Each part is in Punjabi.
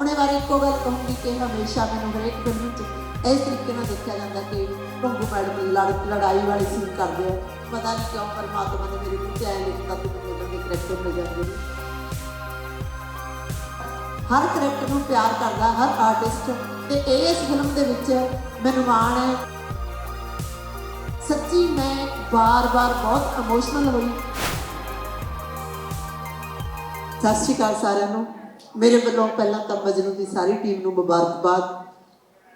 ਆਪਣੇ ਬਾਰੇ ਇੱਕੋ ਗੱਲ ਕਹੂੰਗੀ ਕਿ ਹਮੇਸ਼ਾ ਮੈਨੂੰ ਹਰੇਕ ਫਿਲਮ 'ਚ ਇਸ ਤਰੀਕੇ ਨਾਲ ਦੇਖਿਆ ਜਾਂਦਾ ਕਿ ਭੰਗੂ ਮੈਡਮ ਲੜ, ਲੜਾਈ ਵਾਲੀ ਸੀਨ ਕਰਦੇ ਆ। ਪਤਾ ਨਹੀਂ ਕਿਉਂ ਪਰਮਾਤਮਾ ਨੇ ਮੇਰੇ ਮੂੰਹ ਤੇ ਐ ਲਿਖਤਾ ਕਿ ਮੈਨੂੰ ਇਦਾਂ ਦੇ ਕਰੈਕਟਰ ਮਿਲ ਜਾਂਦੇ ਨੇ। ਹਰ ਕਰੈਕਟਰ ਨੂੰ ਪਿਆਰ ਕਰਦਾ, ਹਰ ਆਰਟਿਸਟ ਤੇ ਇਸ ਫਿਲਮ ਦੇ ਵਿੱਚ ਮੈਨੂੰ ਮਾਣ ਹੈ। ਸੱਚੀ ਮੈਂ ਬਾਰ-ਬਾਰ ਬਹੁਤ ਇਮੋਸ਼ਨਲ ਹੋਈ। ਸਤਿ ਸ਼੍ਰੀ ਅਕਾਲ ਸਾਰਿਆਂ ਨੂੰ। ਮੇਰੇ ਵੱਲੋਂ ਪਹਿਲਾਂ ਤਾਂ ਮਜਨੂ ਦੀ ਸਾਰੀ ਟੀਮ ਨੂੰ ਮੁਬਾਰਕਬਾਦ।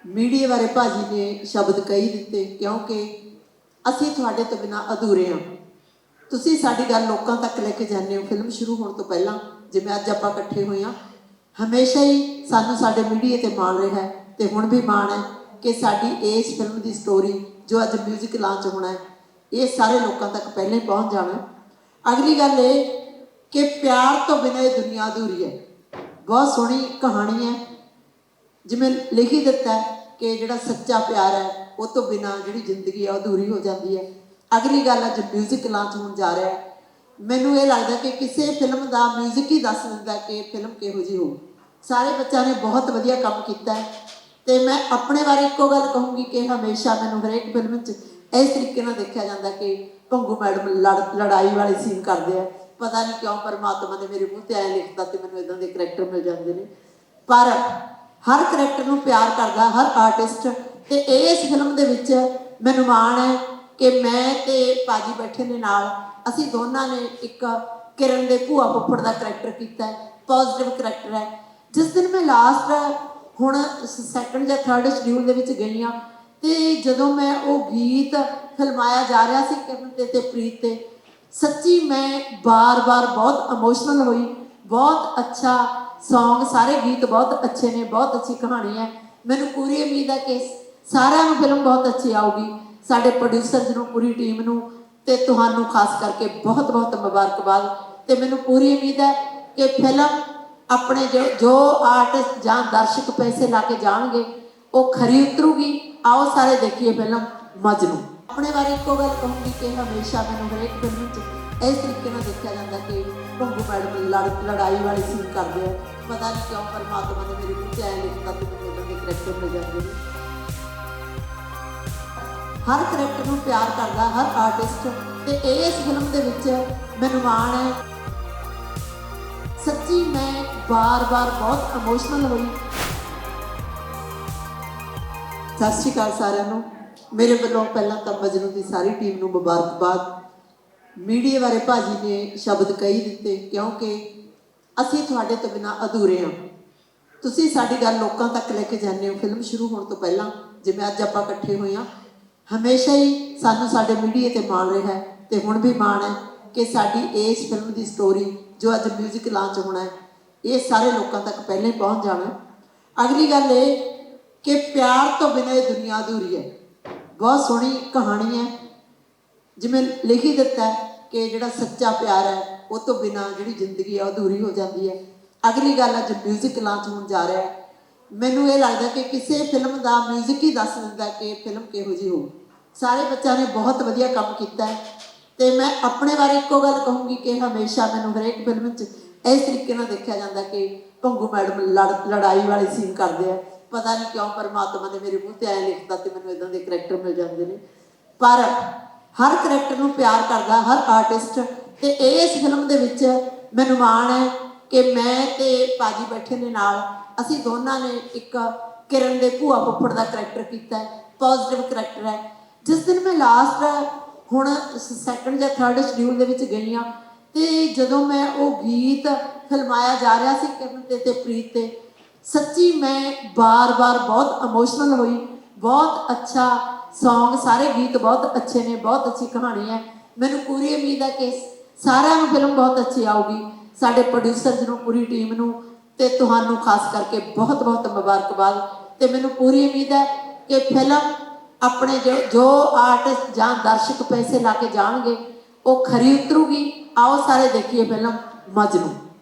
ਮੀਡੀਆ ਬਾਰੇ ਭਾਜੀ ਨੇ ਸ਼ਬਦ ਕਹੀ ਦਿੱਤੇ, ਕਿਉਂਕਿ ਅਸੀਂ ਤੁਹਾਡੇ ਤੋਂ ਬਿਨਾ ਅਧੂਰੇ ਹਾਂ। ਤੁਸੀਂ ਸਾਡੀ ਗੱਲ ਲੋਕਾਂ ਤੱਕ ਲੈ ਕੇ ਜਾਂਦੇ ਹੋ। ਫਿਲਮ ਸ਼ੁਰੂ ਹੋਣ ਤੋਂ ਪਹਿਲਾਂ ਜਿਵੇਂ ਅੱਜ ਆਪਾਂ ਇਕੱਠੇ ਹੋਏ ਹਾਂ, ਹਮੇਸ਼ਾ ਹੀ ਸਾਨੂੰ ਸਾਡੇ ਮੀਡੀਆ ਤੇ ਮਾਣ ਰਿਹਾ ਹੈ ਤੇ ਹੁਣ ਵੀ ਮਾਣ ਹੈ ਕਿ ਸਾਡੀ ਇਸ ਫਿਲਮ ਦੀ ਸਟੋਰੀ ਜੋ ਅੱਜ 뮤직 ਲਾਂਚ ਹੋਣਾ ਹੈ, ਇਹ ਸਾਰੇ ਲੋਕਾਂ ਤੱਕ ਪਹਿਲਾਂ ਹੀ ਪਹੁੰਚ ਜਾਣਾ ਅਗਲੀ ਗੱਲ ਇਹ ਕਿ ਪਿਆਰ ਤੋਂ ਬਿਨਾਂ ਇਹ ਦੁਨੀਆ ਅਧੂਰੀ ਹੈ। ਬਹੁਤ ਸੋਹਣੀ ਕਹਾਣੀ ਹੈ ਜਿਵੇਂ ਲਿਖੀ ਦਿੱਤਾ ਹੈ ਕਿ ਜਿਹੜਾ ਸੱਚਾ ਪਿਆਰ ਹੈ ਉਹ ਤੋਂ ਬਿਨਾਂ ਜਿਹੜੀ ਜ਼ਿੰਦਗੀ ਹੈ ਉਹ ਅਧੂਰੀ ਹੋ ਜਾਂਦੀ ਹੈ ਅਗਲੀ ਗੱਲ ਅੱਜ 뮤직 ਲਾਂਚ ਹੋਣ ਜਾ ਰਿਹਾ ਹੈ ਮੈਨੂੰ ਇਹ ਲੱਗਦਾ ਕਿ ਕਿਸੇ ਫਿਲਮ ਦਾ 뮤직 ਹੀ ਦੱਸ ਦਿੰਦਾ ਕਿ ਫਿਲਮ ਕਿਹੋ ਜਿਹੀ ਹੋਊ ਸਾਰੇ ਬੱਚਿਆਂ ਨੇ ਬਹੁਤ ਵਧੀਆ ਕੰਮ ਕੀਤਾ ਹੈ ਤੇ ਮੈਂ ਆਪਣੇ ਬਾਰੇ ਇੱਕੋ ਗੱਲ ਕਹੂੰਗੀ ਕਿ ਹਮੇਸ਼ਾ ਮੈਨੂੰ ਹਰੇਕ ਫਿਲਮ 'ਚ ਇਸ ਤਰੀਕੇ ਨਾਲ ਦੇਖਿਆ ਜਾਂਦਾ ਕਿ ਭੰਗੂ ਮੈਡਮ ਲੜ ਲੜਾਈ ਵਾਲੀ ਸੀਨ ਕਰਦੇ ਆ ਪਤਾ ਨਹੀਂ ਕਿਉਂ ਪਰਮਾਤਮਾ ਨੇ ਮੇਰੇ ਮੂੰਹ ਤੇ ਐ ਲਿਖਤਾ ਕਿ ਮੈਨੂੰ ਇਦਾਂ ਦੇ ਕਰੈਕਟਰ ਮਿਲ ਜਾਂਦੇ ਨੇ। ਪਰ ਹਰ ਕਰੈਕਟਰ ਨੂੰ ਪਿਆਰ ਕਰਦਾ, ਹਰ ਆਰਟਿਸਟ ਤੇ ਇਸ ਫਿਲਮ ਦੇ ਵਿੱਚ ਮੈਨੂੰ ਮਾਣ ਹੈ ਕਿ ਮੈਂ ਤੇ ਪਾਜੀ ਬੈਠੇ ਨੇ ਨਾਲ, ਅਸੀਂ ਦੋਨਾਂ ਨੇ ਇੱਕ ਕਿਰਨ ਦੇ ਭੂਆ ਫੁੱਫੜ ਦਾ ਕਰੈਕਟਰ ਕੀਤਾ ਹੈ ਪੋਜ਼ਿਟਿਵ ਕਰੈਕਟਰ ਹੈ। ਜਿਸ ਦਿਨ ਮੈਂ ਲਾਸਟ ਹੁਣ ਸੈਕੰਡ ਜਾਂ ਥਰਡ ਸ਼ਡਿਊਲ ਦੇ ਵਿੱਚ ਗਈ ਆ ਤੇ ਜਦੋਂ ਮੈਂ ਉਹ ਗੀਤ ਫਿਲਮਾਇਆ ਜਾ ਰਿਹਾ ਸੀ ਕਿਰਨ ਤੇ ਤੇ ਪ੍ਰੀਤ ਤੇ ਸੱਚੀ ਮੈਂ ਬਾਰ-ਬਾਰ ਬਹੁਤ ਇਮੋਸ਼ਨਲ ਹੋਈ। ਬਹੁਤ ਅੱਛਾ Song, ਸਾਰੇ ਗੀਤ ਬਹੁਤ ਅੱਛੇ ਨੇ, ਬਹੁਤ ਅੱਛੀ ਕਹਾਣੀ ਹੈ। ਮੈਨੂੰ ਪੂਰੀ ਉਮੀਦ ਹੈ ਕਿ ਸਾਰਿਆਂ ਨੂੰ ਫਿਲਮ ਬਹੁਤ ਅੱਛੀ ਆਊਗੀ। ਸਾਡੇ ਪ੍ਰੋਡਿਊਸਰਸ ਨੂੰ, ਪੂਰੀ ਟੀਮ ਨੂੰ ਤੇ ਤੁਹਾਨੂੰ ਖਾਸ ਕਰਕੇ ਬਹੁਤ ਬਹੁਤ ਮੁਬਾਰਕਬਾਦ। ਤੇ ਮੈਨੂੰ ਪੂਰੀ ਉਮੀਦ ਹੈ ਕਿ ਫਿਲਮ ਆਪਣੇ ਜੋ ਜੋ ਆਰਟਿਸਟ ਜਾਂ ਦਰਸ਼ਕ ਪੈਸੇ ਲਾ ਕੇ ਜਾਣਗੇ, ਉਹ ਖਰੀ ਉਤਰੂਗੀ ਆਓ ਸਾਰੇ ਦੇਖੀਏ ਫਿਲਮ ਮਜਨੂ ਆਪਣੇ ਬਾਰੇ ਇੱਕੋ ਗੱਲ ਕਹੂੰਗੀ ਕਿ ਹਮੇਸ਼ਾ ਮੈਨੂੰ ਹਰੇਕ ਫਿਲਮ 'ਚ ਇਸ ਤਰੀਕੇ ਨਾਲ ਦੇਖਿਆ ਜਾਂਦਾ ਕਿ ਭੰਗੂ ਮੈਡਮ ਲੜ ਲੜਾਈ ਵਾਲੀ ਸੀਨ ਕਰਦੇ ਆ। ਪਤਾ ਨਹੀਂ ਕਿਉਂ ਪਰਮਾਤਮਾ ਨੇ ਮੇਰੇ ਮੂੰਹ ਤੇ ਐ ਲਿਖਤਾ ਕਿ ਮੈਨੂੰ ਦੇ ਕਰੈਕਟਰ ਮਿਲ ਜਾਂਦੇ ਹਰ ਕਰੈਕਟਰ ਨੂੰ ਪਿਆਰ ਕਰਦਾ, ਹਰ ਆਰਟਿਸਟ ਤੇ ਇਸ ਫਿਲਮ ਦੇ ਵਿੱਚ ਮੈਨੂੰ ਮਾਣ ਹੈ। ਸੱਚੀ ਮੈਂ ਬਾਰ-ਬਾਰ ਬਹੁਤ ਇਮੋਸ਼ਨਲ ਹੋਈ। ਸਤਿ ਸ਼੍ਰੀ ਅਕਾਲ ਸਾਰਿਆਂ ਨੂੰ। ਮੇਰੇ ਵੱਲੋਂ ਪਹਿਲਾਂ ਤਾਂ ਮਜਨੂ ਦੀ ਸਾਰੀ ਟੀਮ ਨੂੰ ਮੁਬਾਰਕਬਾਦ। ਮੀਡੀਆ ਬਾਰੇ ਭਾਜੀ ਨੇ ਸ਼ਬਦ ਕਹੀ ਦਿੱਤੇ, ਕਿਉਂਕਿ ਅਸੀਂ ਤੁਹਾਡੇ ਤੋਂ ਬਿਨਾ ਅਧੂਰੇ ਹਾਂ। ਤੁਸੀਂ ਸਾਡੀ ਗੱਲ ਲੋਕਾਂ ਤੱਕ ਲੈ ਕੇ ਜਾਂਦੇ ਹੋ। ਫਿਲਮ ਸ਼ੁਰੂ ਹੋਣ ਤੋਂ ਪਹਿਲਾਂ ਜਿਵੇਂ ਅੱਜ ਆਪਾਂ ਇਕੱਠੇ ਹੋਏ ਹਾਂ, ਹਮੇਸ਼ਾ ਹੀ ਸਾਨੂੰ ਸਾਡੇ ਮੀਡੀਆ ਤੇ ਮਾਣ ਰਿਹਾ ਹੈ ਤੇ ਹੁਣ ਵੀ ਮਾਣ ਹੈ ਕਿ ਸਾਡੀ ਇਸ ਫਿਲਮ ਦੀ ਸਟੋਰੀ ਜੋ ਅੱਜ 뮤직 ਲਾਂਚ ਹੋਣਾ ਹੈ, ਇਹ ਸਾਰੇ ਲੋਕਾਂ ਤੱਕ ਪਹਿਲਾਂ ਹੀ ਪਹੁੰਚ ਜਾਣਾ ਅਗਲੀ ਗੱਲ ਇਹ ਕਿ ਪਿਆਰ ਤੋਂ ਬਿਨਾਂ ਇਹ ਦੁਨੀਆ ਅਧੂਰੀ ਹੈ। ਬਹੁਤ ਸੋਹਣੀ ਕਹਾਣੀ ਹੈ ਜਿਵੇਂ ਲਿਖੀ ਦਿੱਤਾ ਹੈ ਕਿ ਜਿਹੜਾ ਸੱਚਾ ਪਿਆਰ ਹੈ ਉਹ ਤੋਂ ਬਿਨਾਂ ਜਿਹੜੀ ਜ਼ਿੰਦਗੀ ਹੈ ਉਹ ਅਧੂਰੀ ਹੋ ਜਾਂਦੀ ਹੈ ਅਗਲੀ ਗੱਲ ਅੱਜ 뮤직 ਲਾਂਚ ਹੋਣ ਜਾ ਰਿਹਾ ਹੈ ਮੈਨੂੰ ਇਹ ਲੱਗਦਾ ਕਿ ਕਿਸੇ ਫਿਲਮ ਦਾ 뮤직 ਹੀ ਦੱਸ ਦਿੰਦਾ ਕਿ ਫਿਲਮ ਕਿਹੋ ਜਿਹੀ ਹੋਊ ਸਾਰੇ ਬੱਚਿਆਂ ਨੇ ਬਹੁਤ ਵਧੀਆ ਕੰਮ ਕੀਤਾ ਹੈ ਤੇ ਮੈਂ ਆਪਣੇ ਬਾਰੇ ਇੱਕੋ ਗੱਲ ਕਹੂੰਗੀ ਕਿ ਹਮੇਸ਼ਾ ਮੈਨੂੰ ਹਰੇਕ ਫਿਲਮ 'ਚ ਇਸ ਤਰੀਕੇ ਨਾਲ ਦੇਖਿਆ ਜਾਂਦਾ ਕਿ ਭੰਗੂ ਮੈਡਮ ਲੜ ਲੜਾਈ ਵਾਲੀ ਸੀਨ ਕਰਦੇ ਆ ਪਤਾ ਨਹੀਂ ਕਿਉਂ ਪਰਮਾਤਮਾ ਨੇ ਮੇਰੇ ਮੂੰਹ ਤੇ ਐ ਲਿਖਤਾ ਕਿ ਮੈਨੂੰ ਇਦਾਂ ਦੇ ਕਰੈਕਟਰ ਮਿਲ ਜਾਂਦੇ ਨੇ। ਪਰ ਹਰ ਕਰੈਕਟਰ ਨੂੰ ਪਿਆਰ ਕਰਦਾ ਹਰ ਆਰਟਿਸਟ ਤੇ ਇਸ ਫਿਲਮ ਦੇ ਵਿੱਚ ਮੈਨੂੰ ਮਾਣ ਹੈ ਕਿ ਮੈਂ ਤੇ ਪਾਜੀ ਬੈਠੇ ਨੇ ਨਾਲ, ਅਸੀਂ ਦੋਨਾਂ ਨੇ ਇੱਕ ਕਿਰਨ ਦੇ ਭੂਆ ਫੁੱਫੜ ਦਾ ਕਰੈਕਟਰ ਕੀਤਾ ਹੈ ਪੋਜ਼ਿਟਿਵ ਕਰੈਕਟਰ ਹੈ। ਜਿਸ ਦਿਨ ਮੈਂ ਲਾਸਟ ਹੁਣ ਸੈਕੰਡ ਜਾਂ ਥਰਡ ਸ਼ਡਿਊਲ ਦੇ ਵਿੱਚ ਗਈ ਆ ਤੇ ਜਦੋਂ ਮੈਂ ਉਹ ਗੀਤ ਫਿਲਮਾਇਆ ਜਾ ਰਿਹਾ ਸੀ ਕਿਰਨ ਤੇ ਤੇ ਪ੍ਰੀਤ ਤੇ ਸੱਚੀ ਮੈਂ ਬਾਰ-ਬਾਰ ਬਹੁਤ ਇਮੋਸ਼ਨਲ ਹੋਈ। ਬਹੁਤ ਅੱਛਾ Song, ਸਾਰੇ ਗੀਤ ਬਹੁਤ ਅੱਛੇ ਨੇ, ਬਹੁਤ ਅੱਛੀ ਕਹਾਣੀ ਹੈ। ਮੈਨੂੰ ਪੂਰੀ ਉਮੀਦ ਹੈ ਕਿ ਸਾਰਿਆਂ ਨੂੰ ਫਿਲਮ ਬਹੁਤ ਅੱਛੀ ਆਊਗੀ। ਸਾਡੇ ਪ੍ਰੋਡਿਊਸਰਸ ਨੂੰ, ਪੂਰੀ ਟੀਮ ਨੂੰ ਤੇ ਤੁਹਾਨੂੰ ਖਾਸ ਕਰਕੇ ਬਹੁਤ ਬਹੁਤ ਮੁਬਾਰਕਬਾਦ। ਤੇ ਮੈਨੂੰ ਪੂਰੀ ਉਮੀਦ ਹੈ ਕਿ ਫਿਲਮ ਆਪਣੇ ਜੋ ਜੋ ਆਰਟਿਸਟ ਜਾਂ ਦਰਸ਼ਕ ਪੈਸੇ ਲਾ ਕੇ ਜਾਣਗੇ, ਉਹ ਖਰੀ ਉਤਰੂਗੀ ਆਓ ਸਾਰੇ ਦੇਖੀਏ ਫਿਲਮ ਮਜਨੂ